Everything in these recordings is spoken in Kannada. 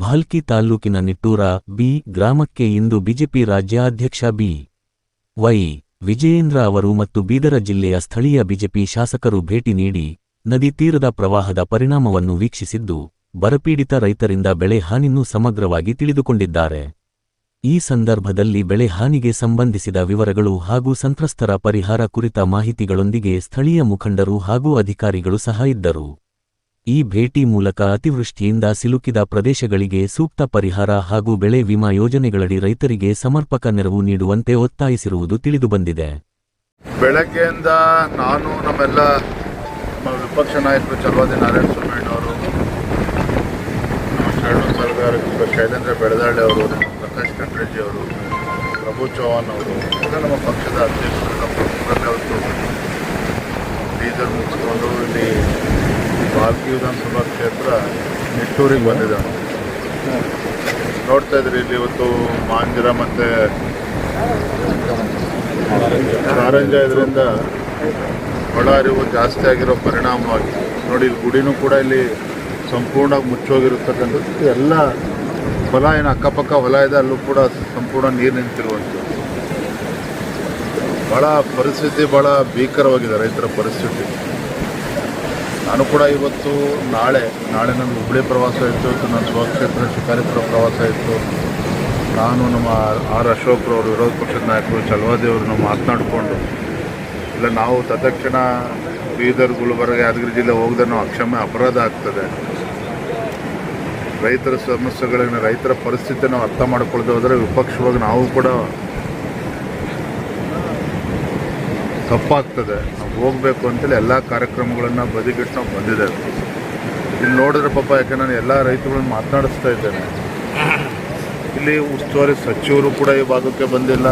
ಭಾಲ್ಕಿ ತಾಲ್ಲೂಕಿನ ನಿಟ್ಟೂರ ಬಿ ಗ್ರಾಮಕ್ಕೆ ಇಂದು ಬಿಜೆಪಿ ರಾಜ್ಯಾಧ್ಯಕ್ಷ ಬಿ ವೈ ವಿಜಯೇಂದ್ರ ಅವರು ಮತ್ತು ಬೀದರ ಜಿಲ್ಲೆಯ ಸ್ಥಳೀಯ ಬಿಜೆಪಿ ಶಾಸಕರು ಭೇಟಿ ನೀಡಿ ನದಿ ತೀರದ ಪ್ರವಾಹದ ಪರಿಣಾಮವನ್ನು ವೀಕ್ಷಿಸಿದ್ದು, ಬರಪೀಡಿತ ರೈತರಿಂದ ಬೆಳೆ ಹಾನಿನ್ನೂ ಸಮಗ್ರವಾಗಿ ತಿಳಿದುಕೊಂಡಿದ್ದಾರೆ. ಈ ಸಂದರ್ಭದಲ್ಲಿ ಬೆಳೆ ಹಾನಿಗೆ ಸಂಬಂಧಿಸಿದ ವಿವರಗಳು ಹಾಗೂ ಸಂತ್ರಸ್ತರ ಪರಿಹಾರ ಕುರಿತ ಮಾಹಿತಿಗಳೊಂದಿಗೆ ಸ್ಥಳೀಯ ಮುಖಂಡರು ಹಾಗೂ ಅಧಿಕಾರಿಗಳು ಸಹ ಇದ್ದರು. ಈ ಭೇಟಿ ಮೂಲಕ ಅತಿವೃಷ್ಟಿಯಿಂದ ಸಿಲುಕಿದ ಪ್ರದೇಶಗಳಿಗೆ ಸೂಕ್ತ ಪರಿಹಾರ ಹಾಗೂ ಬೆಳೆ ವಿಮಾ ಯೋಜನೆಗಳಡಿ ರೈತರಿಗೆ ಸಮರ್ಪಕ ನೆರವು ನೀಡುವಂತೆ ಒತ್ತಾಯಿಸಿರುವುದು ತಿಳಿದುಬಂದಿದೆ. ಬೆಳಗ್ಗೆಯಿಂದ ನಾನು ನಮ್ಮೆಲ್ಲ ನಮ್ಮ ವಿಪಕ್ಷ ನಾಯಕರು ಚಲವಾದಿ ನಾರಾಯಣ ಸ್ವಾಮಿ ಅವರು ನಮ್ಮ ಶರಣು ಸರ್ಗಾರ ಶೈಲೇಂದ್ರ ಬೆಳದಾಳೆ ಅವರು ಪ್ರಕಾಶ್ ಖಂಡ್ರೆಡ್ಡಿ ಅವರು, ಪ್ರಭು ಚೌಹಾಣ್ ಅವರು ನಮ್ಮ ಪಕ್ಷದ ಅಧ್ಯಕ್ಷರು ನಮ್ಮ ಪ್ರಮುಖರನ್ನೇ ಅವತ್ತು ಬೀದರ್ ಮುಗಿಸ್ಕೊಂಡು ಇಲ್ಲಿ ಬಾಲ್ಕಿ ವಿಧಾನಸಭಾ ಕ್ಷೇತ್ರ ನಿಟ್ಟೂರಿಗೆ ಬಂದಿದೆ. ನೋಡ್ತಾ ಇದ್ರಿ, ಇಲ್ಲಿ ಇವತ್ತು ಮಾಂಜರ ಮತ್ತು ಕಾರಂಜ ಇದರಿಂದ ಒಳ ಜಾಸ್ತಿ ಆಗಿರೋ ಪರಿಣಾಮವಾಗಿ. ನೋಡಿ, ಇಲ್ಲಿ ಗುಡಿನೂ ಕೂಡ ಇಲ್ಲಿ ಸಂಪೂರ್ಣವಾಗಿ ಮುಚ್ಚೋಗಿರತಕ್ಕಂಥದ್ದು. ಎಲ್ಲ ಹೊಲ ಏನು ಅಕ್ಕಪಕ್ಕ ಹೊಲ ಇದೆ, ಅಲ್ಲೂ ಕೂಡ ಸಂಪೂರ್ಣ ನೀರು ನಿಂತಿರುವಂಥದ್ದು. ಭಾಳ ಪರಿಸ್ಥಿತಿ ಭಾಳ ಭೀಕರವಾಗಿದೆ ರೈತರ ಪರಿಸ್ಥಿತಿ. ನಾನು ಕೂಡ ಇವತ್ತು ನಾಳೆ ನಾಳೆ ನನ್ನ ಹುಬ್ಬಳ್ಳಿ ಪ್ರವಾಸ ಇತ್ತು ಇವತ್ತು ನನ್ನ ಸ್ವಕ್ಷೇತ್ರ ಶಿಕಾರಿಪುರ ಪ್ರವಾಸ ಇತ್ತು. ನಾನು ನಮ್ಮ ಆರ್ ಅಶೋಕ್ರವರು ವಿರೋಧ ಪಕ್ಷದ ನಾಯಕರು ಚಲವಾದಿಯವ್ರನ್ನ ಮಾತನಾಡಿಕೊಂಡು, ಇಲ್ಲ ನಾವು ತತ್ಕ್ಷಣ ಬೀದರ್, ಗುಲ್ಬರ್ಗ, ಯಾದಗಿರಿ ಜಿಲ್ಲೆ ಹೋಗದೆ ನಾವು ಅಕ್ಷಮ್ಯ ಅಪರಾಧ ಆಗ್ತದೆ. ರೈತರ ಸಮಸ್ಯೆಗಳನ್ನ ರೈತರ ಪರಿಸ್ಥಿತಿ ನಾವು ಅರ್ಥ ಮಾಡ್ಕೊಳ್ದೆ ಹೋದರೆ ವಿಪಕ್ಷವಾಗಿ ನಾವು ಕೂಡ ತಪ್ಪಾಗ್ತದೆ. ನಾವು ಹೋಗಬೇಕು ಅಂತೇಳಿ ಎಲ್ಲ ಕಾರ್ಯಕ್ರಮಗಳನ್ನು ಬದಿಗಿಟ್ಟು ನಾವು ಬಂದಿದ್ದೇವೆ. ಇಲ್ಲಿ ನೋಡಿದ್ರೆ ಪಾಪ ಯಾಕೆ ನಾನು ಎಲ್ಲ ರೈತರುಗಳನ್ನ ಮಾತನಾಡಿಸ್ತಾ ಇದ್ದೇನೆ. ಇಲ್ಲಿ ಉಸ್ತುವಾರಿ ಸಚಿವರು ಕೂಡ ಈ ಭಾಗಕ್ಕೆ ಬಂದಿಲ್ಲ.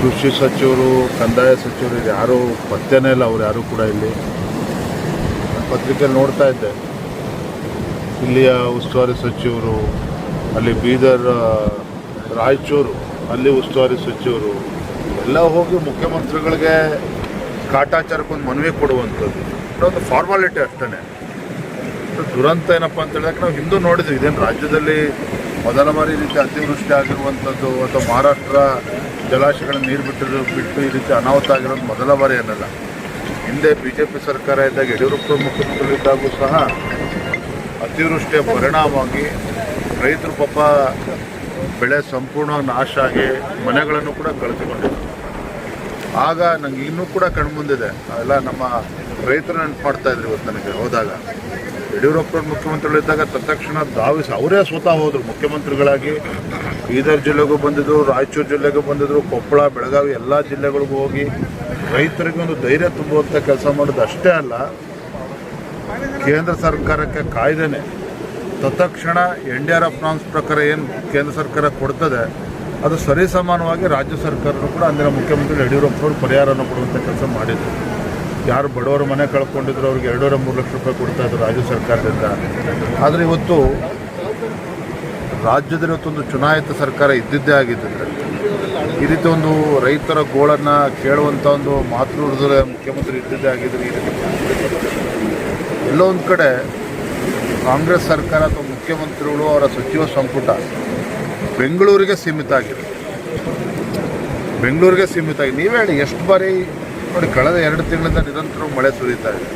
ಕೃಷಿ ಸಚಿವರು, ಕಂದಾಯ ಸಚಿವರು, ಇದು ಯಾರೂ ಪತ್ತೆನೇ ಇಲ್ಲ, ಅವ್ರು ಯಾರೂ ಕೂಡ ಇಲ್ಲಿ. ಪತ್ರಿಕೆಯಲ್ಲಿ ನೋಡ್ತಾ ಇದ್ದೆ. ಇಲ್ಲಿಯ ಉಸ್ತುವಾರಿ ಸಚಿವರು, ಅಲ್ಲಿ ಬೀದರ್, ರಾಯಚೂರು, ಅಲ್ಲಿ ಉಸ್ತುವಾರಿ ಸಚಿವರು ಎಲ್ಲ ಹೋಗಿ ಮುಖ್ಯಮಂತ್ರಿಗಳಿಗೆ ಕಾಟಾಚಾರಕ್ಕೊಂದು ಮನವಿ ಕೊಡುವಂಥದ್ದು. ಒಂದು ಫಾರ್ಮಾಲಿಟಿ ಅಷ್ಟೇ ದುರಂತ ಏನಪ್ಪ ಅಂತ ಹೇಳಿದಾಗ ನಾವು ಹಿಂದೂ ನೋಡಿದ್ವಿ. ಇದೇನು ರಾಜ್ಯದಲ್ಲಿ ಮೊದಲ ಬಾರಿ ಈ ರೀತಿ ಅತಿವೃಷ್ಟಿ ಆಗಿರುವಂಥದ್ದು ಅಥವಾ ಮಹಾರಾಷ್ಟ್ರ ಜಲಾಶಯಗಳ ನೀರು ಬಿಟ್ಟಿರೋ ಬಿಟ್ಟು ಈ ರೀತಿ ಅನಾಹುತ ಆಗಿರೋದು ಮೊದಲ ಬಾರಿ ಏನಲ್ಲ ಹಿಂದೆ ಬಿ ಜೆ ಪಿ ಸರ್ಕಾರ ಇದ್ದಾಗ ಯಡಿಯೂರಪ್ಪ ಮುಖ್ಯಮಂತ್ರಿಗಳಿದ್ದಾಗೂ ಸಹ ಅತಿವೃಷ್ಟಿಯ ಪರಿಣಾಮವಾಗಿ ರೈತರು ಪಾಪ ಬೆಳೆ ಸಂಪೂರ್ಣವಾಗಿ ನಾಶ ಆಗಿ ಮನೆಗಳನ್ನು ಕೂಡ ಕಳೆದುಕೊಂಡಿದ್ದರು ಆಗ ನಂಗೆ ಇನ್ನೂ ಕೂಡ ಕಣ್ಮುಂದಿದೆ ಎಲ್ಲ ನಮ್ಮ ರೈತರ ನೆನಪು ಮಾಡ್ತಾ ಇದ್ರು ಇವತ್ತು ನನಗೆ ಹೋದಾಗ. ಯಡಿಯೂರಪ್ಪ ಮುಖ್ಯಮಂತ್ರಿಗಳಿದ್ದಾಗ ತತ್ಕ್ಷಣ ಧಾವಿಸಿ ಅವರೇ ಸ್ವತಃ ಹೋದರು. ಮುಖ್ಯಮಂತ್ರಿಗಳಾಗಿ ಬೀದರ್ ಜಿಲ್ಲೆಗೂ ಬಂದಿದ್ದರು ರಾಯಚೂರು ಜಿಲ್ಲೆಗೂ ಬಂದಿದ್ದರು ಕೊಪ್ಪಳ, ಬೆಳಗಾವಿ ಎಲ್ಲ ಜಿಲ್ಲೆಗಳಿಗೂ ಹೋಗಿ ರೈತರಿಗೆ ಒಂದು ಧೈರ್ಯ ತುಂಬುವಂಥ ಕೆಲಸ ಮಾಡೋದು ಅಷ್ಟೇ ಅಲ್ಲ, ಕೇಂದ್ರ ಸರ್ಕಾರಕ್ಕೆ ಕಾಯ್ದೇನೆ. ತತ್ಕ್ಷಣ N D R F norms ಪ್ರಕಾರ ಏನು ಕೇಂದ್ರ ಸರ್ಕಾರ ಕೊಡ್ತದೆ, ಅದು ಸರಿಸಮಾನವಾಗಿ ರಾಜ್ಯ ಸರ್ಕಾರನೂ ಕೂಡ ಅಂದಿನ ಮುಖ್ಯಮಂತ್ರಿ ಯಡಿಯೂರಪ್ಪನವರು ಪರಿಹಾರವನ್ನು ಕೊಡುವಂಥ ಕೆಲಸ ಮಾಡಿದರು. ಯಾರು ಬಡವರು ಮನೆ ಕಳ್ಕೊಂಡಿದ್ರು, ಅವ್ರಿಗೆ ಎರಡೂವರೆ ಮೂರು ಲಕ್ಷ ರೂಪಾಯಿ ಕೊಡ್ತಾಯಿದ್ರು ರಾಜ್ಯ ಸರ್ಕಾರದಿಂದ. ಆದರೆ ಇವತ್ತು ರಾಜ್ಯದಲ್ಲಿ ಇವತ್ತೊಂದು ಚುನಾಯಿತ ಸರ್ಕಾರ ಇದ್ದಿದ್ದೇ ಆಗಿದ್ದರೆ ಈ ರೀತಿ ಒಂದು ರೈತರ ಗೋಳನ್ನು ಕೇಳುವಂಥ ಒಂದು ಮಾತೃ ಮುಖ್ಯಮಂತ್ರಿ ಇದ್ದಿದ್ದೇ ಆಗಿದ್ದರೆ ಈ ರೀತಿ. ಎಲ್ಲೋ ಒಂದು ಕಡೆ ಕಾಂಗ್ರೆಸ್ ಸರ್ಕಾರ ಅಥವಾ ಮುಖ್ಯಮಂತ್ರಿಗಳು ಅವರ ಸಚಿವ ಸಂಪುಟ ಬೆಂಗಳೂರಿಗೆ ಸೀಮಿತ ಆಗಿದೆ. ಬೆಂಗಳೂರಿಗೆ ಸೀಮಿತ ಆಗಿದೆ. ನೀವೇ ಹೇಳಿ, ಎಷ್ಟು ಬಾರಿ ನೋಡಿ ಕಳೆದ ಎರಡು ತಿಂಗಳಿಂದ ನಿರಂತರ ಮಳೆ ಸುರಿತಾ ಇದೆ.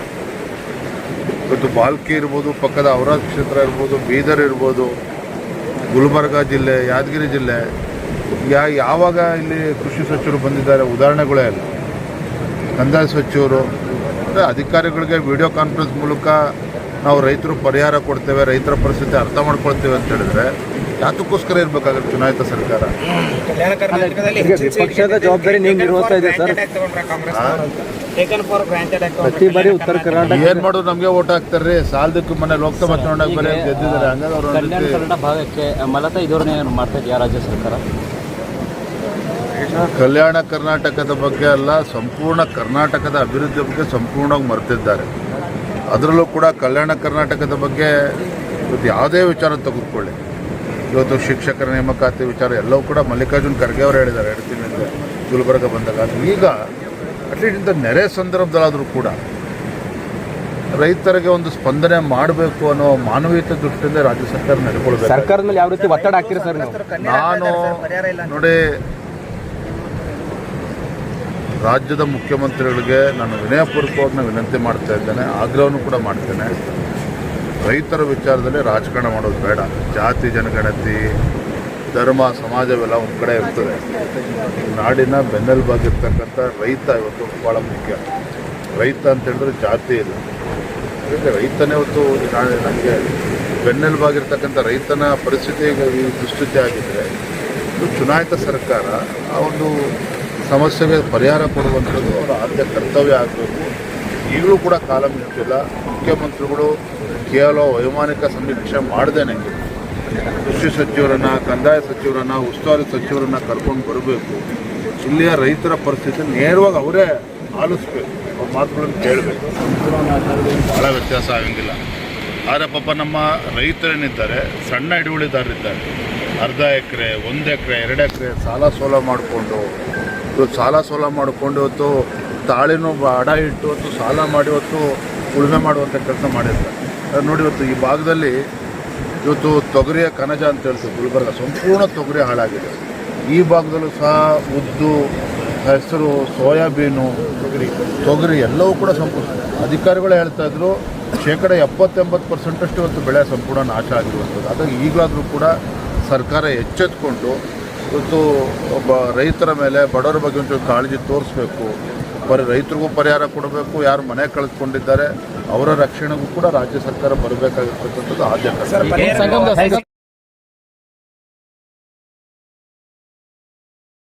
ಇವತ್ತು ಬಾಲ್ಕಿ ಇರ್ಬೋದು, ಪಕ್ಕದ ಔರಾದ್ ಕ್ಷೇತ್ರ ಇರ್ಬೋದು, ಬೀದರ್ ಇರ್ಬೋದು, ಗುಲ್ಬರ್ಗ ಜಿಲ್ಲೆ, ಯಾದಗಿರಿ ಜಿಲ್ಲೆ, ಯಾ ಯಾವಾಗ ಇಲ್ಲಿ ಕೃಷಿ ಸಚಿವರು ಬಂದಿದ್ದಾರೆ ಉದಾಹರಣೆಗಳೇ ಇಲ್ಲ ಕಂದಾಯ ಸಚಿವರು ಅಧಿಕಾರಿಗಳಿಗೆ ವಿಡಿಯೋ ಕಾನ್ಫರೆನ್ಸ್ ಮೂಲಕ ನಾವು ರೈತರು ಪರಿಹಾರ ಕೊಡ್ತೇವೆ ರೈತರ ಪರಿಸ್ಥಿತಿ ಅರ್ಥ ಮಾಡ್ಕೊಳ್ತೇವೆ ಅಂತ ಹೇಳಿದ್ರೆ ಯಾತಕ್ಕೋಸ್ಕರ ಇರಬೇಕಾಗುತ್ತೆ ಚುನಾಯಿತ ಸರ್ಕಾರ? ಕಲ್ಯಾಣ ಕರ್ನಾಟಕದಲ್ಲಿ ವಿಪಕ್ಷದ ಜವಾಬ್ದಾರಿ ನೀವು ನಿರ್ವಹಿಸ್ತಾ ಇದೆ ಸರ್? ಟೇಕನ್ ಫಾರ್ ಗ್ರಾಂಟೆಡ್ ಪ್ರತಿ ಬಾರಿ ಉತ್ತರ ಕರ್ನಾಟಕ ಏನ್ ಮಾಡೋದು ನಮಗೆ ಓಟ್ ಹಾಕ್ತಾರ್ರಿ ಸಾಲದಕ್ಕೆ ಮನೆ ಲೋಕಸಭಾ ಚುನಾವಣೆಗೆ ಬರೀ ಗೆದ್ದಿದ್ದಾರೆ ಹಂಗಾದ್ರೆ ಕಲ್ಯಾಣ ಕನ್ನಡ ಭಾಗಕ್ಕೆ ಮಲತ ಇದೋರ್ನೇ ಮಾಡ್ತಾ ಇದೆಯಾ ರಾಜ್ಯ ಸರ್ಕಾರ? ಕಲ್ಯಾಣ ಕರ್ನಾಟಕದ ಬಗ್ಗೆ ಅಲ್ಲ ಸಂಪೂರ್ಣ ಕರ್ನಾಟಕದ ಅಭಿವೃದ್ಧಿ ಬಗ್ಗೆ ಸಂಪೂರ್ಣವಾಗಿ ಮರೆತಿದ್ದಾರೆ. ಅದರಲ್ಲೂ ಕೂಡ ಕಲ್ಯಾಣ ಕರ್ನಾಟಕದ ಬಗ್ಗೆ ಇವತ್ತು ಯಾವುದೇ ವಿಚಾರ ತೆಗೆದುಕೊಳ್ಳಿ. ಇವತ್ತು ಶಿಕ್ಷಕರ ನೇಮಕಾತಿ ವಿಚಾರ ಎಲ್ಲವೂ ಕೂಡ ಮಲ್ಲಿಕಾರ್ಜುನ್ ಖರ್ಗೆ ಅವರು ಹೇಳಿದ್ದಾರೆ ಎರಡು ತಿಂಗಳಿಂದ ಗುಲ್ಬರ್ಗ ಬಂದಾಗ. ಅದು ಈಗ ಅಟ್ಲೀಸ್ಟ್ ಇಂಥ ನೆರೆ ಸಂದರ್ಭದಲ್ಲಾದರೂ ಕೂಡ ರೈತರಿಗೆ ಒಂದು ಸ್ಪಂದನೆ ಮಾಡಬೇಕು ಅನ್ನೋ ಮಾನವೀಯತೆ ದೃಷ್ಟಿಯಿಂದ ರಾಜ್ಯ ಸರ್ಕಾರ ನಡ್ಕೊಳ್ಬೇಕು. ಸರ್ಕಾರದ ಮೇಲೆ ಯಾವ ರೀತಿ ಒತ್ತಡ ಹಾಕ್ತೀರಿ ಸರ್ ನಾನು ನೋಡಿ ರಾಜ್ಯದ ಮುಖ್ಯಮಂತ್ರಿಗಳಿಗೆ ನಾನು ವಿನಯಪೂರ್ವಕವಾಗಿ ನಾನು ವಿನಂತಿ ಮಾಡ್ತಾ ಇದ್ದೇನೆ ಆಗ್ರಹವನ್ನು ಕೂಡ ಮಾಡ್ತೇನೆ. ರೈತರ ವಿಚಾರದಲ್ಲಿ ರಾಜಕಾರಣ ಮಾಡೋದು ಬೇಡ. ಜಾತಿ, ಜನಗಣತಿ, ಧರ್ಮ, ಸಮಾಜವೆಲ್ಲ ಒಂದು ಕಡೆ ಇರ್ತದೆ. ನಾಡಿನ ಬೆನ್ನೆಲುಬಾಗಿರ್ತಕ್ಕಂಥ ರೈತ ಇವತ್ತು ಭಾಳ ಮುಖ್ಯ. ರೈತ ಅಂತ ಹೇಳಿದ್ರೆ ಜಾತಿ ಇಲ್ಲ. ಯಾಕಂದರೆ ರೈತನೇ ಇವತ್ತು ನನಗೆ ಬೆನ್ನೆಲುಬಾಗಿರ್ತಕ್ಕಂಥ ರೈತನ ಪರಿಸ್ಥಿತಿ ಈಗ ಈ ದುಸ್ಥಿತಿ ಆಗಿದ್ದರೆ ಚುನಾಯಿತ ಸರ್ಕಾರ ಆ ಒಂದು ಸಮಸ್ಯೆಗೆ ಪರಿಹಾರ ಕೊಡುವಂಥದ್ದು ಅವರ ಆದ್ಯ ಕರ್ತವ್ಯ ಆಗಬೇಕು. ಈಗಲೂ ಕೂಡ ಕಾಲ ಮಿಂಚಿಲ್ಲ ಮುಖ್ಯಮಂತ್ರಿಗಳು ಕೇವಲ ವೈಮಾನಿಕ ಸಮೀಕ್ಷೆ ನನಗೆ ಕೃಷಿ ಸಚಿವರನ್ನು, ಕಂದಾಯ ಸಚಿವರನ್ನು, ಉಸ್ತುವಾರಿ ಸಚಿವರನ್ನು ಕರ್ಕೊಂಡು ಬರಬೇಕು. ಇಲ್ಲಿಯ ರೈತರ ಪರಿಸ್ಥಿತಿ ನೇರವಾಗಿ ಅವರೇ ಆಲಿಸ್ಬೇಕು. ಅವ್ರ ಮಾತುಗಳನ್ನು ಕೇಳಬೇಕು. ಭಾಳ ವ್ಯತ್ಯಾಸ ಆಗಂಗಿಲ್ಲ. ಆದರೆ ಪಾಪ ನಮ್ಮ ರೈತರೇನಿದ್ದಾರೆ, ಸಣ್ಣ ಹಿಡುವಳಿದಾರರಿದ್ದಾರೆ. ಅರ್ಧ ಎಕರೆ, ಒಂದು ಎಕರೆ, ಎರಡು ಎಕರೆ ಸಾಲ ಸೋಲ ಮಾಡಿಕೊಂಡು ಇವತ್ತು ಸಾಲ ಸೋಲ ಮಾಡಿಕೊಂಡು ಇವತ್ತು ತಾಳಿನೂ ಅಡ ಇಟ್ಟು ಹೊತ್ತು ಸಾಲ ಮಾಡಿ ಹೊತ್ತು ಉಳುಮೆ ಮಾಡುವಂಥ ಕೆಲಸ ಮಾಡಿರ್ತಾರೆ ನೋಡಿ ಇವತ್ತು ಈ ಭಾಗದಲ್ಲಿ ಇವತ್ತು ತೊಗರಿಯ ಕನಜ ಅಂತ ಹೇಳ್ತೀವಿ, ಗುಲ್ಬರ್ಗ. ಸಂಪೂರ್ಣ ತೊಗರಿ ಹಾಳಾಗಿದೆ. ಈ ಭಾಗದಲ್ಲೂ ಸಹ ಉದ್ದು, ಹೆಸರು ಸೋಯಾಬೀನು, ತೊಗರಿ. ತೊಗರಿ ಎಲ್ಲವೂ ಕೂಡ ಸಂಪೂರ್ಣ. ಅಧಿಕಾರಿಗಳು ಹೇಳ್ತಾ ಇದ್ರು, ಶೇಕಡ ಎಪ್ಪತ್ತೆಂಬತ್ತು ಪರ್ಸೆಂಟಷ್ಟು ಇವತ್ತು ಬೆಳೆ ಸಂಪೂರ್ಣ ನಾಶ ಆಗಿರುವಂಥದ್ದು. ಹಾಗಾಗಿ ಈಗಲಾದರೂ ಕೂಡ ಸರ್ಕಾರ ಎಚ್ಚೆತ್ಕೊಂಡು ಇವತ್ತು ಒಬ್ಬ ರೈತರ ಮೇಲೆ ಬಡವರ ಬಗ್ಗೆ ಒಂಚೂರು ಕಾಳಜಿ ತೋರಿಸ್ಬೇಕು. ಬರೀ ರೈತರಿಗೂ ಪರಿಹಾರ ಕೊಡಬೇಕು ಯಾರು ಮನೆ ಕಳೆದುಕೊಂಡಿದ್ದಾರೆ ಅವರ ರಕ್ಷಣೆಗೂ ಕೂಡ ರಾಜ್ಯ ಸರ್ಕಾರ ಬರಬೇಕಾಗಿರ್ತಕ್ಕಂಥದ್ದು ಆದ್ಯತೆ